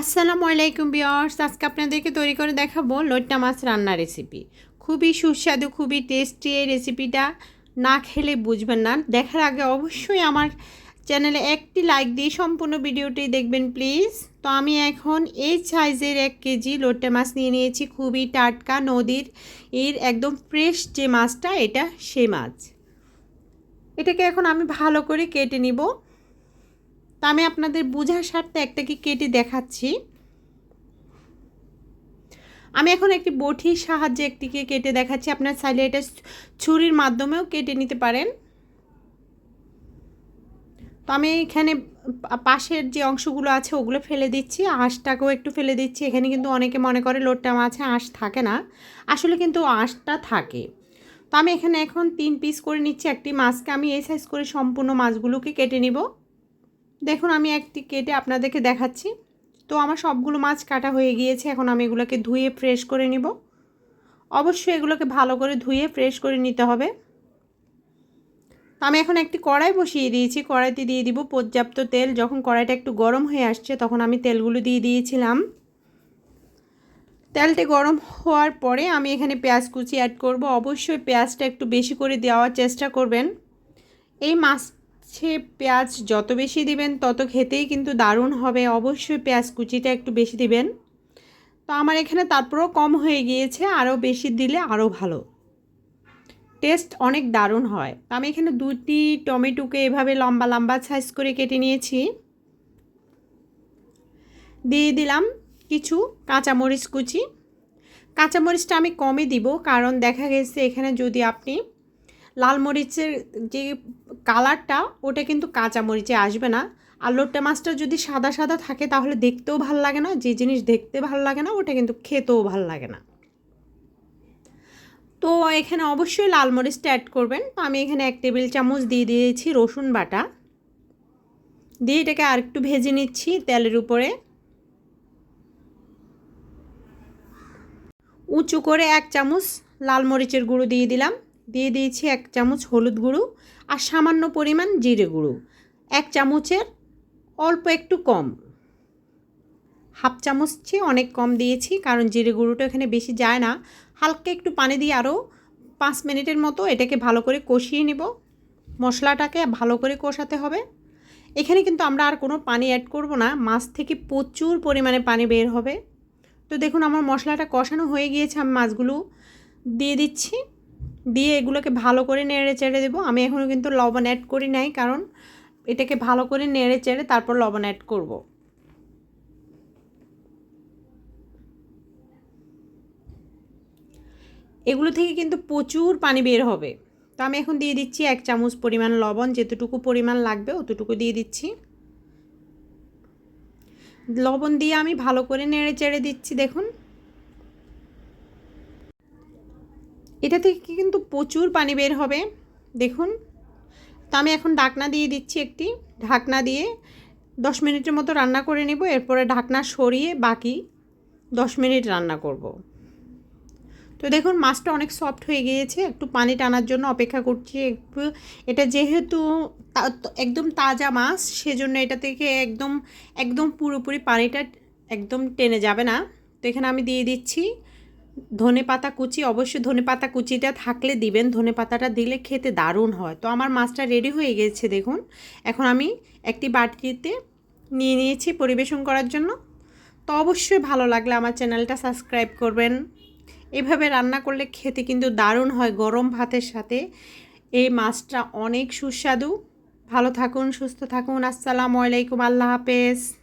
আসসালামু আলাইকুম বিয়ার্স আজকে আপনাদেরকে তৈরি করে দেখাবো লোট্টা মাছ রান্না রেসিপি খুবই সুস্বাদু, খুবই টেস্টি এই রেসিপিটা না খেলে বুঝবেন না। দেখার আগে অবশ্যই আমার চ্যানেলে একটি লাইক দিয়ে সম্পূর্ণ ভিডিওটি দেখবেন প্লিজ তো আমি এখন এই সাইজের এক কেজি লোট্টা মাছ নিয়ে নিয়েছি। খুবই টাটকা, নদীর, এর একদম ফ্রেশ যে মাছটা, এটা সে মাছ। এটাকে এখন আমি ভালো করে কেটে নিব। তা আমি আপনাদের বোঝার স্বার্থে একটাকে কেটে দেখাচ্ছি। আমি এখন একটি বটির সাহায্যে একটিকে কেটে দেখাচ্ছি। আপনার চাইলে এটা ছুরির মাধ্যমেও কেটে নিতে পারেন। তো আমি এখানে পাশের যে অংশগুলো আছে ওগুলো ফেলে দিচ্ছি। আঁশটাকেও একটু ফেলে দিচ্ছি। এখানে কিন্তু অনেকে মনে করে লোটটা মাছে আঁশ থাকে না। আসলে কিন্তু আঁশটা থাকে। তো আমি এখানে এখন তিন পিস করে নিচ্ছি। একটি মাছকে আমি এই সাইজ করে সম্পূর্ণ মাছগুলোকে কেটে নিব। দেখুন, আমি একটি কেটে আপনাদেরকে দেখাচ্ছি। তো আমার সবগুলো মাছ কাটা হয়ে গিয়েছে, এখন আমি এগুলোকে ধুয়ে ফ্রেশ করে নিব। অবশ্যই এগুলোকে ভালো করে ধুয়ে ফ্রেশ করে নিতে হবে। আমি এখন একটি কড়াই বসিয়ে দিয়েছি। কড়াইতে দিয়ে দিব পর্যাপ্ত তেল। যখন কড়াইটা একটু গরম হয়ে আসছে, তখন আমি তেলগুলো দিয়ে দিয়েছিলাম। তেলটি গরম হওয়ার পরে আমি এখানে পেঁয়াজ কুচি অ্যাড করব। অবশ্যই পেঁয়াজটা একটু বেশি করে দেওয়ার চেষ্টা করবেন। এই মাছ হচ্ছে পেঁয়াজ যত বেশি দিবেন তত খেতেই কিন্তু দারুণ হবে। অবশ্যই পেঁয়াজ কুচিটা একটু বেশি দিবেন। তো আমার এখানে তারপরেও কম হয়ে গিয়েছে, আরও বেশি দিলে আরও ভালো। টেস্ট অনেক দারুণ হয়। তো আমি এখানে দুটি টমেটোকে এভাবে লম্বা লম্বা সাইজ করে কেটে নিয়েছি। দিয়ে দিলাম কিছু কাঁচামরিচ কুচি। কাঁচামরিচটা আমি কমে দিব, কারণ দেখা গেছে এখানে যদি আপনি লাল মরিচের যে কালারটা, ওটা কিন্তু কাঁচা মরিচে আসবে না। আর লোট্টা মাছটা যদি সাদা সাদা থাকে, তাহলে দেখতেও ভালো লাগে না, যে জিনিস দেখতে ভালো লাগে না, ওটা কিন্তু খেতেও ভালো লাগে না। তো এখানে অবশ্যই লাল মরিচটা অ্যাড করবেন। তো আমি এখানে এক টেবিল চামচ দিয়ে দিয়েছি রসুন বাটা। দিয়ে এটাকে আর একটু ভেজে নিচ্ছি তেলের উপরে। উঁচু করে এক চামচ লাল মরিচের গুঁড়ো দিয়ে দিলাম। দিয়ে দিয়েছি এক চামচ হলুদ গুঁড়ো আর সামান্য পরিমাণ জিরে গুঁড়ো। এক চামচের অল্প একটু কম। হাফ চামচ চেয়ে অনেক কম দিয়েছি কারণ জিরে গুঁড়োটা এখানে বেশি যায় না। হালকা একটু পানি দিয়ে আরও পাঁচ মিনিটের মতো এটাকে ভালো করে কষিয়ে নেব। মশলাটাকে ভালো করে কষাতে হবে। এখানে কিন্তু আমরা আর কোনো পানি অ্যাড করব না, মাছ থেকে প্রচুর পরিমাণে পানি বের হবে। তো দেখুন আমার মশলাটা কষানো হয়ে গিয়েছে, আমি মাছগুলো দিয়ে দিচ্ছি। দিয়ে এগুলোকে ভালো করে নেড়ে চেড়ে দেবো। আমি এখনও কিন্তু লবণ অ্যাড করি নাই, কারণ এটাকে ভালো করে নেড়ে চেড়ে তারপর লবণ অ্যাড করব। এগুলো থেকে কিন্তু প্রচুর পানি বের হবে। তো আমি এখন দিয়ে দিচ্ছি এক চামচ পরিমাণ লবণ, যেতটুকু পরিমাণ লাগবে অতটুকু দিয়ে দিচ্ছি। লবণ দিয়ে আমি ভালো করে নেড়ে চেড়ে দিচ্ছি, দেখুন। এটা থেকে কিন্তু প্রচুর পানি বের হবে। দেখুন, তো আমি এখন ঢাকনা দিয়ে দিচ্ছি একটি। ঢাকনা দিয়ে দশ মিনিটের মতো রান্না করে নেব, এরপরে ঢাকনা সরিয়ে বাকি দশ মিনিট রান্না করব। তো দেখুন, মাছটা অনেক সফট হয়ে গিয়েছে। একটু পানি টানার জন্য অপেক্ষা করছি একটু। এটা যেহেতু একদম তাজা মাছ, সেজন্য এটা থেকে একদম একদম পুরোপুরি পানিটা একদম টেনে যাবে না। তো এখানে আমি দিয়ে দিচ্ছি ধনে পাতা কুচি, অবশ্যই ধনে পাতা কুচিটা থাকলে দিবেন। ধনে পাতাটা দিলে খেতে দারুণ হয়। তো আমার মাছটা রেডি হয়ে গেছে, দেখুন। এখন আমি একটি বাটিতে নিয়ে নিয়েছি পরিবেশন করার জন্য। তো অবশ্যই ভালো লাগলে আমার চ্যানেলটা সাবস্ক্রাইব করবেন। এভাবে রান্না করলে খেতে কিন্তু দারুণ হয় গরম ভাতের সাথে। এই মাছটা অনেক সুস্বাদু। ভালো থাকুন, সুস্থ থাকুন। আসসালামু আলাইকুম, আল্লাহ হাফেজ।